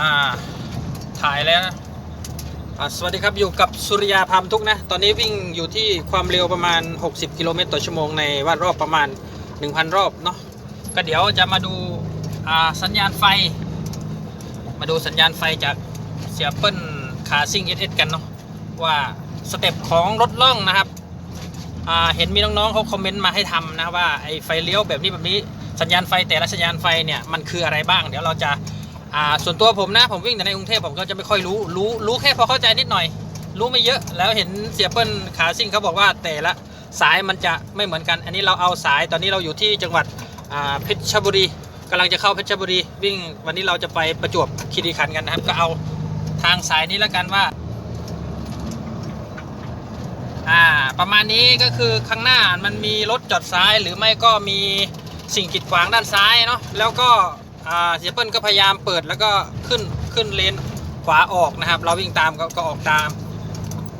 อ่าถ่ายแล้วนะสวัสดีครับอยู่กับสุริยาพามทุกนะ ตอนนี้วิ่งอยู่ที่ความเร็วประมาณ 60 กิโลเมตรต่อชั่วโมงในวาดรอบประมาณ 1,000 รอบเนาะก็เดี๋ยวจะมาดูสัญญาณไฟ มาดูสัญญาณไฟจากเสียเปิ้ลคาซิ่งเอสกันเนาะว่าสเต็ปของรถล่องนะครับเห็นมีน้องๆเขาคอมเมนต์มาให้ทำนะว่าไอ้ไฟเลี้ยวแบบนี้แบบนี้สัญญาณไฟแต่ละสัญญาณไฟเนี่ยมันคืออะไรบ้าง เดี๋ยวเราจะ อ่าส่วนตัวผมนะผมวิ่งแต่ในกรุงเทพผมก็จะไม่ค่อยรู้รู้รู้แค่พอเข้าใจนิดหน่อย รู้ไม่เยอะแล้วเห็นเสียเปิ้ลขาซิ่งเขาบอกว่าแต่ละสายมันจะไม่เหมือนกัน อันนี้เราเอาสายตอนนี้เราอยู่ที่จังหวัดอ่าเพชรบุรีกำลังจะเข้าเพชรบุรี วิ่งวันนี้เราจะไปประจวบคีรีขันธ์กันนะครับ ก็เอาทางสายนี้แล้วกันว่าอ่าประมาณนี้ก็คือข้างหน้ามันมีรถจอดซ้ายหรือไม่ก็มีสิ่งกีดขวางด้านซ้ายเนาะแล้วก็ อ่าเสียเปิ้ลก็พยายามเปิดแล้วก็ขึ้นขึ้นเลนขวาออกนะครับ เราวิ่งตามก็ก็ออกตาม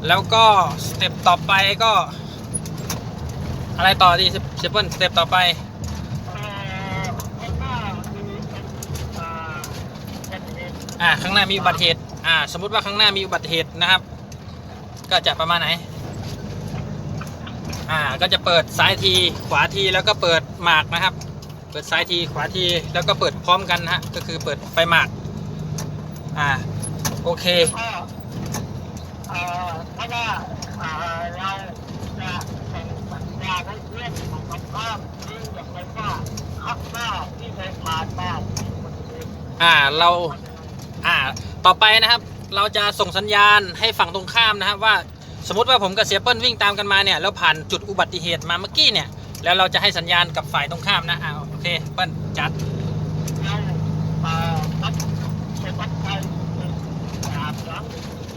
แล้วก็สเต็ปต่อไปก็ อะไรต่อดีเสียเปิ้ลสเต็ปต่อไปอ่าข้างหน้ามีอุบัติเหตุอ่าสมมุติว่าข้างหน้ามีอุบัติเหตุนะครับ ก็จะประมาณไหนอ่าก็จะเปิดซ้ายทีขวาทีแล้วก็เปิดหมากนะครับ ปิดซ้ายทีขวาทีแล้วก็เปิดพร้อมกันนะฮะก็คือเปิดไฟหมากอ่าโอเคเพราะว่าเราจะส่งสัญญาณให้เพื่อนของตรงข้ามที่อย่างไรว่าข้างหน้าที่เคยผ่านมาอ่าเราอ่าต่อไปนะครับ เราจะส่งสัญญาณให้ฝั่งตรงข้ามนะครับว่าสมมติว่าผมกับเสียเปิ้ลวิ่งตามกันมาเนี่ยแล้วผ่านจุดอุบัติเหตุมาเมื่อกี้เนี่ยแล้วเราจะให้สัญญาณกับฝ่ายตรงข้ามนะอ่า โอเคปิ้ลจัด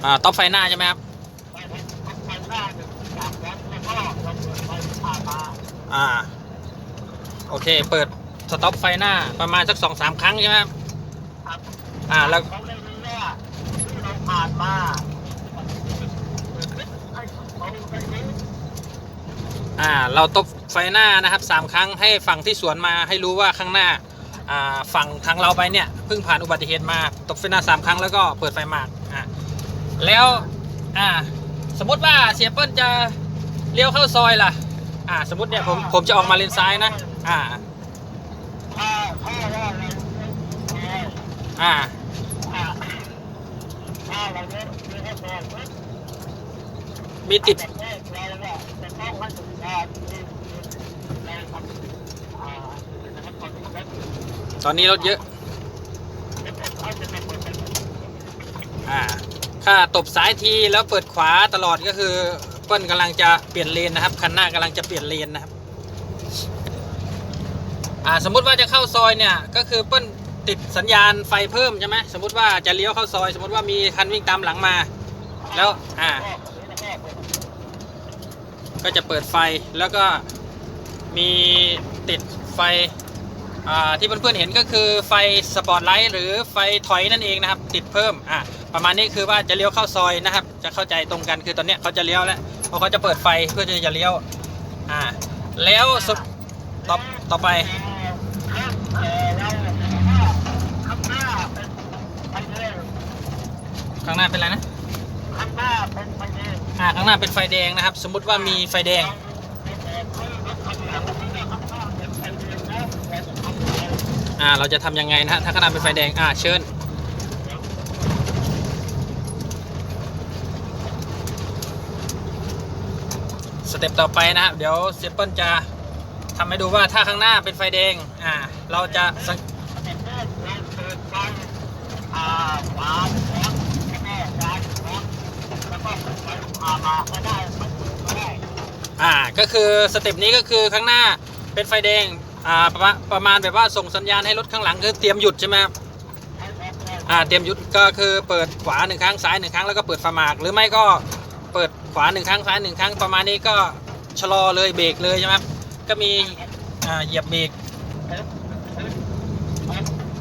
อ่าตอปไฟหน้าใช่ไหมครับอ่า โอเค เปิดสต็อปไฟหน้าประมาณสักสองสามครั้งใช่ไหมครับอ่าแล้วเราผ่านมาอ่า เราตบ ไฟหน้านะครับสามครั้งให้ฝั่งที่สวนมาให้รู้ว่าข้างหน้าฝั่งทางเราไปเนี่ยเพิ่งผ่านอุบัติเหตุมาตบไฟหน้าสามครั้งแล้วก็เปิดไฟหมากอ่าแล้วสมมติว่าเสียเปิ้ลจะเลี้ยวเข้าซอยล่ะอ่าสมมติเนี่ยผมผมจะออกมาเลนซ้ายนะอ่าอ่ามีติด ตอนนี้รถเยอะจะเป็นเขาจะเป็นคนเป็นอ่าถ้าตบซ้ายทีแล้วเปิดขวาตลอดก็คือเปิ้ลกำลังจะเปลี่ยนเลนนะครับ คันหน้ากำลังจะเปลี่ยนเลนนะครับ อ่า สมมติว่าจะเข้าซอยเนี่ย ก็คือเปิ้ลติดสัญญาณไฟเพิ่มใช่ไหมสมมติว่าจะเลี้ยวเข้าซอย สมมติว่ามีคันวิ่งตามหลังมา แล้ว อ่า ก็จะเปิดไฟแล้วก็มีติดไฟ ที่เพื่อนๆเห็นก็คือไฟสปอตไลท์หรือไฟถอยนั่นเองนะครับติดเพิ่มอ่าประมาณนี้คือว่าจะเลี้ยวเข้าซอยนะครับ จะเข้าใจตรงกันคือตอนเนี้ยเขาจะเลี้ยวแล้วเพราะเขาจะเปิดไฟเพื่อจะเลี้ยวอ่าแล้วสุดต่อต่อไปข้างหน้าเป็นไฟแดงข้างหน้าเป็นอะไรนะข้างหน้าเป็นไฟแดงอ่าข้างหน้าเป็นไฟแดงนะครับ สมมุติว่ามีไฟแดง อ่าเราจะทำยังไงนะฮะถ้าข้างหน้าเป็นไฟแดงอ่าเชิญสเต็ปต่อไปนะครับเดี๋ยวเซปเปิลจะทำให้ดูว่าถ้าข้างหน้าเป็นไฟแดงอ่าเราจะสังอ่าก็คือสเต็ปนี้ก็คือข้างหน้าเป็นไฟแดง อ่าประมาณประมาณแบบว่าส่งสัญญาณให้รถข้างหลังคือเตรียมหยุดใช่ไหมครับอ่าเตรียมหยุดก็คือเปิดขวาหนึ่งครั้งซ้ายหนึ่งครั้งแล้วก็เปิดฝาหมาก หรือไม่ก็เปิดขวาหนึ่งครั้งซ้ายหนึ่งครั้งประมาณนี้ก็ชะลอเลยเบรกเลยใช่ไหมครับก็มีอ่าเหยียบเบรก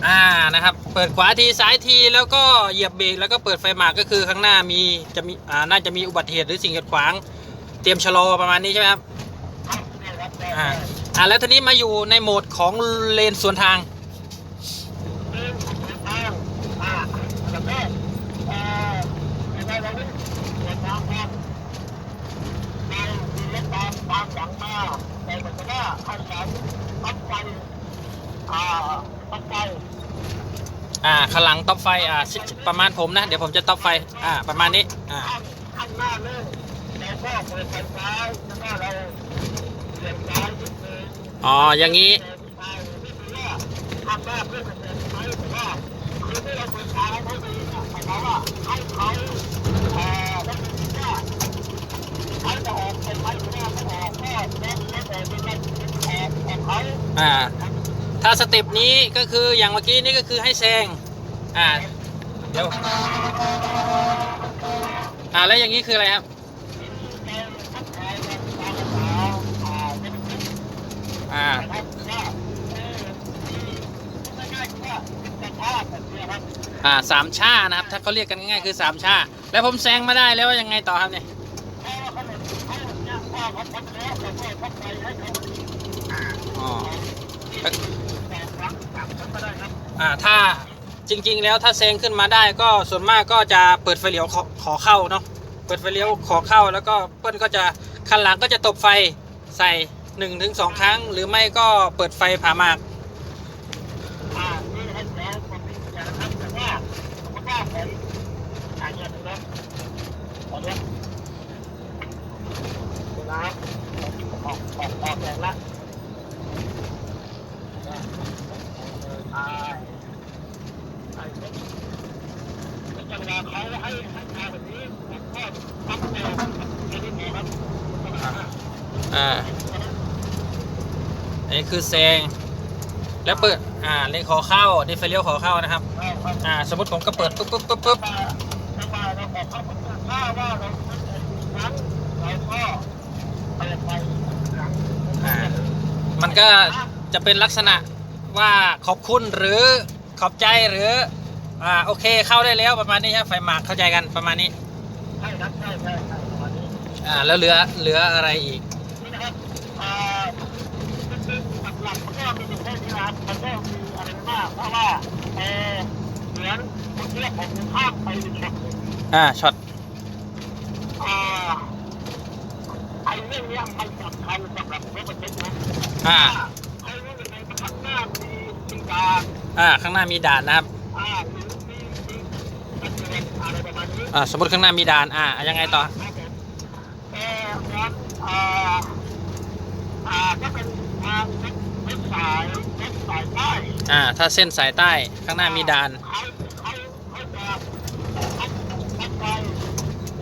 อ่านะครับเปิดขวาทีซ้ายทีแล้วก็เหยียบเบรกแล้วก็เปิดไฟหมากก็คือข้างหน้ามีจะมีอ่าน่าจะมีอุบัติเหตุหรือสิ่งกีดขวาง เตรียมชะลอประมาณนี้ใช่ไหมครับอ่า อะแล้วทีนี้มาอยู่ในโหมดของเลนสวนทางอ่าข้างหลังต๊อปไฟอ่าประมาณผมนะ เดี๋ยวผมจะต๊อปไฟอ่าประมาณนี้อ่าข้างหน้าเลยแล้วก็เปิดไฟซ้ายแล้วก็เราเปลี่ยนซ้าย อ๋อ อย่างนี้เดินไปนี่คือว่าข้างหน้าเพื่อนจะเดินไปแต่ว่าคือที่เราเปิดทางให้เขาดีนะหมายความว่าให้เขาเอ่อต้องคิดว่าเขาจะออกไปไหมหรือว่าไม่ออกก็แล้วแล้วแต่เป็นหน้าที่ของเขาอ่า ถ้าสเต็ปนี้ก็คืออย่างเมื่อกี้นี่ก็คือให้แซง อ่า เดี๋ยว อ่า แล้วอย่างนี้คืออะไรครับ อ่า อ่าสามชานะครับ ถ้าเขาเรียกกันง่ายๆคือสามชา แล้วผมแซงมาได้แล้วยังไงต่อครับเนี่ยอ๋ออ่าถ้าจริง ๆ แล้วถ้าแซงขึ้นมาได้ก็ส่วนมากก็จะเปิดไฟเลี้ยวขอขอเข้าเนาะเปิดไฟเลี้ยวขอเข้าแล้วก็เปิ้ลก็จะคันหลังก็จะตบไฟใส่หนึ่งถึงสองครั้ง หรือไม่ก็เปิดไฟผ่ามาก จังหวะเขาให้ให้ทางแบบนี้ก็ตั้งแนวแค่นี้พอครับอ่าอันนี้คือแซงแล้วเปิดอ่าเลนขอเข้านี่ไฟเลียวขอเข้านะครับอ่าสมมติผมก็เปิดปุ๊บปุ๊บปุ๊บปุ๊บถ้าว่าเราขอเข้าถ้าว่าเราครั้งเราก็เปิดไปครั้ง อ่า มันก็จะเป็นลักษณะว่าขอบคุณหรือขอบใจหรืออ่าโอเคเข้าได้แล้วประมาณนี้ครับไฟหมากเข้าใจกันประมาณนี้ใช่ครับใช่ใช่ใช่ประมาณนี้อ่าแล้วเหลือเหลืออะไรอีกนี่นะครับอ่าคือหลักๆมันก็มีอยู่แค่นี้นะครับมันก็มีอะไรมากเพราะว่าเออเหมือนเมื่อกี้ผมข้ามไปอีกช็อตหนึ่งอ่าช็อตอ่าไอ้เรื่องเนี้ยมันสำคัญสำหรับรถบรรทุกนะ อ่าไอ้เรื่องในข้างหน้ามีดาอ่าข้างหน้ามีด่านนะครับ อ่าหรือมีมีตะเกียงอะไรประมาณนี้อ่าสมมติข้างหน้ามีด่าน อ่ายังไงต่อ ครับผมแต่อ่าอ่าก็เป็นทางเว็บสายเว็บสายใต้อ่า ถ้าเส้นสายใต้ข้างหน้ามีด่าน เขาเขาเขาจะเขาเขาไป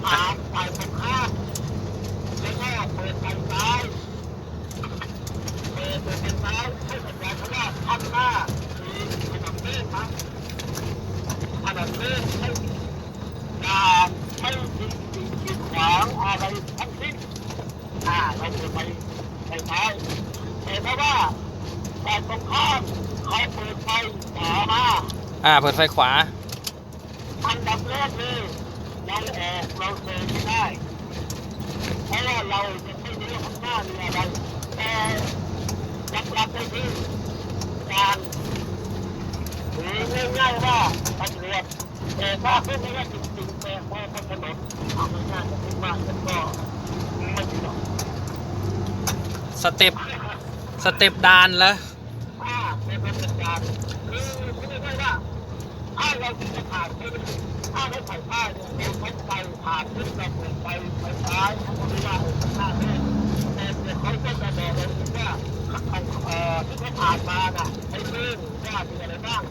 หาฝ่ายตรงข้ามแล้วก็เปิดไฟซ้ายเปิดเปิดไฟซ้ายให้สัญญาณเขาว่าข้างหน้ามีถนนเมฆครับถนนเมฆไม่อย่าไม่มีสิ่งกีดขวางอะไรทั้งสิ้นอ่าเราเปิดไฟไฟซ้ายแต่ถ้าว่าฝ่ายตรงข้ามเขาเปิดไฟขวามา อ่า เปิดไฟขวา อันดับแรกเลยเราแอบเราเซไม่ได้เพราะว่าเรายังไม่รู้ข้างหน้ามีอะไรแต่หลักๆก็คือการหรือง่ายๆว่าตำรวจแต่ถ้าพูดไม่ได้จริงๆแต่พอบนถนนเอาง่ายๆจะพูดมากแต่ก็ไม่ดีหรอกสเต็ปสเต็ปดานแล้ว ถ้าเป็นประการคือพูดง่ายๆว่า ถ้าเราจะผ่านไม่ได้ถ้าไม่ผ่านป้าเนี่ยเราใช้ไฟผ่านขึ้นเราเปิดไฟไฟซ้ายเขาไม่ว่าเออข้างหน้าเนี่ยแต่เดี๋ยวเขาก็จะบอกเราอีกว่าเขาเอ่อที่เขาผ่านมาน่ะไอ้เรื่องว่ามีอะไรบ้าง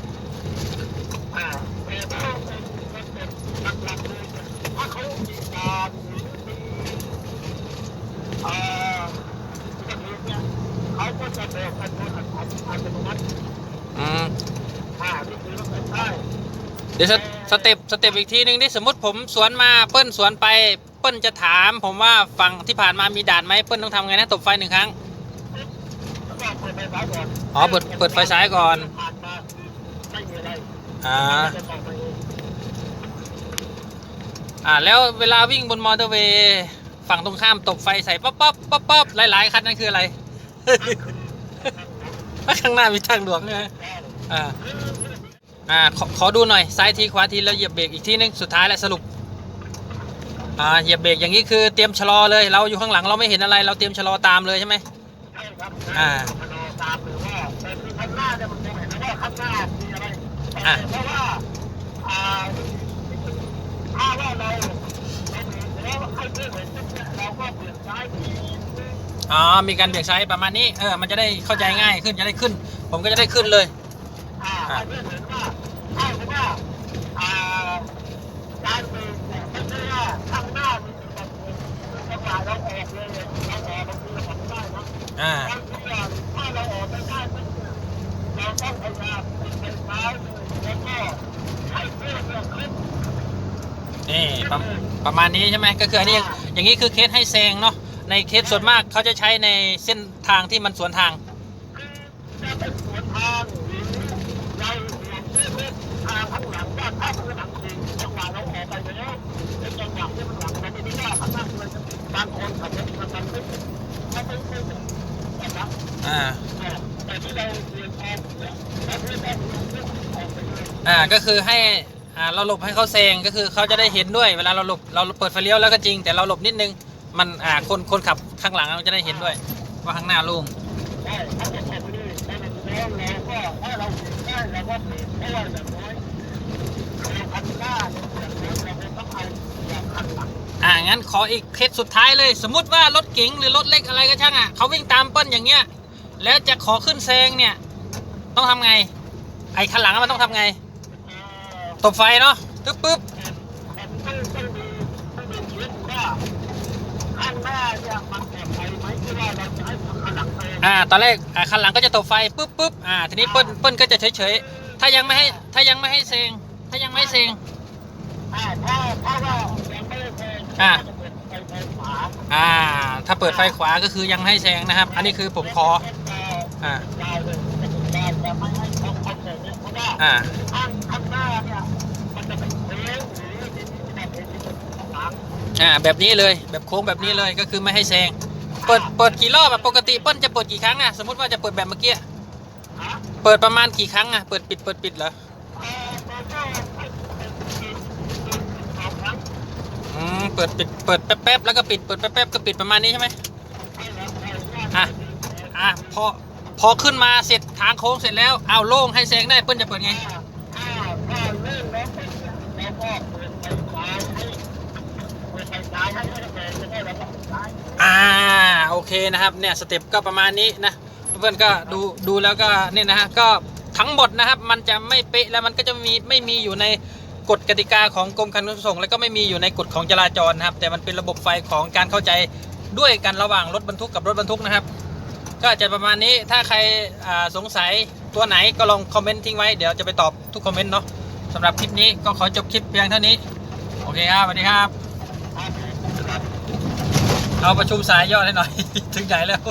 อ่าแต่ถ้าเป็นเป็นหลักๆเลยถ้าเขามีการหรือมีเอ่อเขาก็จะบอกกันโดยอัตอัตโนมัติ เดี๋ยวสสเต็ปสเต็ปอีกทีหนึ่งนี่สมมติผมสวนมาเปิ้ลสวนไปเปิ้ลจะถาม ผมว่าฝั่งที่ผ่านมามีด่านไหมเปิ้ลต้องทำไงนะตบไฟหนึ่งครั้งแล้วก็เปิดไฟซ้ายก่อนอ๋อเปิดเปิดไฟซ้ายก่อนอ่าอ่าแล้วเวลาวิ่งบนมอเตอร์เวย์ฝั่งตรงข้ามตบไฟใส่ป๊อปป๊อปป๊อปป๊อปหลายๆคันนั่นคืออะไร ข้างหน้ามีทางหลวงใช่ไหม อ่าอ่าขอขอดูหน่อยซ้ายทีขวาทีแล้วเหยียบเบรกอีกทีนึงสุดท้ายและสรุปอ่าเหยียบเบรกอย่างนี้คือเตรียมชะลอเลย เราอยู่ข้างหลังเราไม่เห็นอะไรเราเตรียมชะลอตามเลยใช่ไหมใช่ครับอ่ามโนตามหรือว่าแต่คือข้างหน้าเนี่ยมันมองเห็นว่าข้างหน้ามีอะไรอะเพราะว่าอ่าถ้าว่าเราเราเห็นแล้วให้เพื่อนเห็นปุ๊บเนี่ยเราก็เปลี่ยนซ้ายทีอ๋อมีการเบี่ยงซ้ายประมาณนี้เออมันจะได้เข้าใจง่ายขึ้นจะได้ขึ้น ผมก็จะได้ขึ้นเลย อ่าให้เพื่เห็นว่าถ้าว่าอ่าการเบรกเนี่ยไม่ใช่ว่าข้างหน้ามีอุบัติเหตุจังหวะเราออกเลยเราออกบางทีเราทำไม่ได้นะอ่าบางทีถ้าเราออกไม่ได้เนี่ยเราต้องพยายามเปิดไฟท้ายแล้วก็ให้เพื่อนเนี่ยขึ้นนี่ประประมาณนี้ใช่ไหมก็คืออันนี้อย่างนี้คือเคสให้แซงเนาะในเคสส่วนมากเขาจะใช้ในเส้นทางที่มันสวนทาง บางคนขับรถมันมันไม่มันไม่ไม่นะครับอ่าแต่ที่เราเรียนออกเนี่ยเราไม่ได้เรื่องออกไปเลยอ่าก็คือให้อ่าเราหลบให้เขาแซงก็คือเขาจะได้เห็นด้วย เวลาเราหลบเราเปิดไฟเลี้ยวแล้วก็จริง แต่เราหลบนิดนึงมันอ่าคนคนขับข้างหลังมันจะได้เห็นด้วย ว่าข้างหน้าโล่งใช่ถ้าเราออกไปเลยแล้วเราก็ถ้าเราเห็นได้เราก็เห็นเพราะว่าอย่างน้อยเราคันหน้าเนี่ยอย่างน้อยเราต้องเอาอย่างคันหลั งอ่างั้นขออีกเคสสุดท้ายเลย สมมติว่ารถเก๋งหรือรถเล็กอะไรก็ช่างอะเขาวิ่งตามเปิ้ลอย่างเงี้ย แล้วจะขอขึ้นแซงเนี่ย ต้องทำไง ไอ้ข้างหลังมันต้องทำไงตบไฟเนาะตึ๊บปึ๊บมันต้องต้องดูต้องดูเช็คว่าข้างหน้าเนี่ยมันปลอดภัยไหมที่ว่าเราจะให้ข้างหลังเองอ่าตอนแรกอ่าคันหลังก็จะตบไฟปึ๊บปึ๊บอ่าทีนี้เปิ้ลเปิ้ลก็จะเฉยเฉยๆถ้ายังไม่ให้ถ้ายังไม่ให้แซงถ้ายังไม่ให้แซงอ่าถ้าถ้าว่า อ่าเปิดไฟขวาอ่า ถ้าเปิดไฟขวาก็คือยังให้แซงนะครับ อันนี้คือผมขออ่าดาวเลยจะเป็นดาวจะไม่ให้เขาเขาเสร็จเนี่ยเพราะว่าอ่าข้างข้างหน้าเนี่ยมันจะเป็นโค้งหรือแบบอ่าแบบนี้เลยแบบโค้งแบบนี้เลยก็คือไม่ให้แซงเปิดเปิดกี่รอบแบบปกติเปิ้ลจะเปิดกี่ครั้งอะสมมติว่าจะเปิดแบบเมื่อกี้เปิดประมาณกี่ครั้งอะเปิดปิดเปิดปิดเหรออมันก็เป็นเป็นเป็นเป็นสองครั้ง อืมเปิดปิดเปิดแป๊บๆแล้วก็ปิดเปิดแป๊บๆก็ปิดประมาณนี้ใช่ไหมอะอะพอพอขึ้นมาเสร็จทางโค้งเสร็จแล้วเอาโล่งให้แซงได้เปิ้ลจะเปิดไงถ้าถ้าเลื่อนแล้วเป็นแล้วก็เปิดไฟซ้ายให้เปิดไฟซ้ายให้ให้แรงจะได้ระดับซ้ายอ่าโอเคนะครับเนี่ยสเต็ปก็ประมาณนี้นะเพื่อนก็ดูดูแล้วก็เนี่ยนะฮะก็ทั้งหมดนะครับมันจะไม่เป๊ะแล้วมันก็จะมีไม่มีอยู่ใน กฎกติกาของกรมการขนส่ง แล้วก็ไม่มีอยู่ในกฎของจราจรนะครับ แต่มันเป็นระบบไฟของการเข้าใจด้วยกันระหว่างรถบรรทุกกับรถบรรทุกนะครับ ก็จะประมาณนี้ถ้าใครอ่าสงสัยตัวไหนก็ลองคอมเมนต์ทิ้งไว้เดี๋ยวจะไปตอบทุกคอมเมนต์เนาะสำหรับคลิปนี้ก็ขอจบคลิปเพียงเท่านี้ โอเคครับสวัสดีครับ เอาประชุมสายย่อให้หน่อย ถึงไหนแล้ว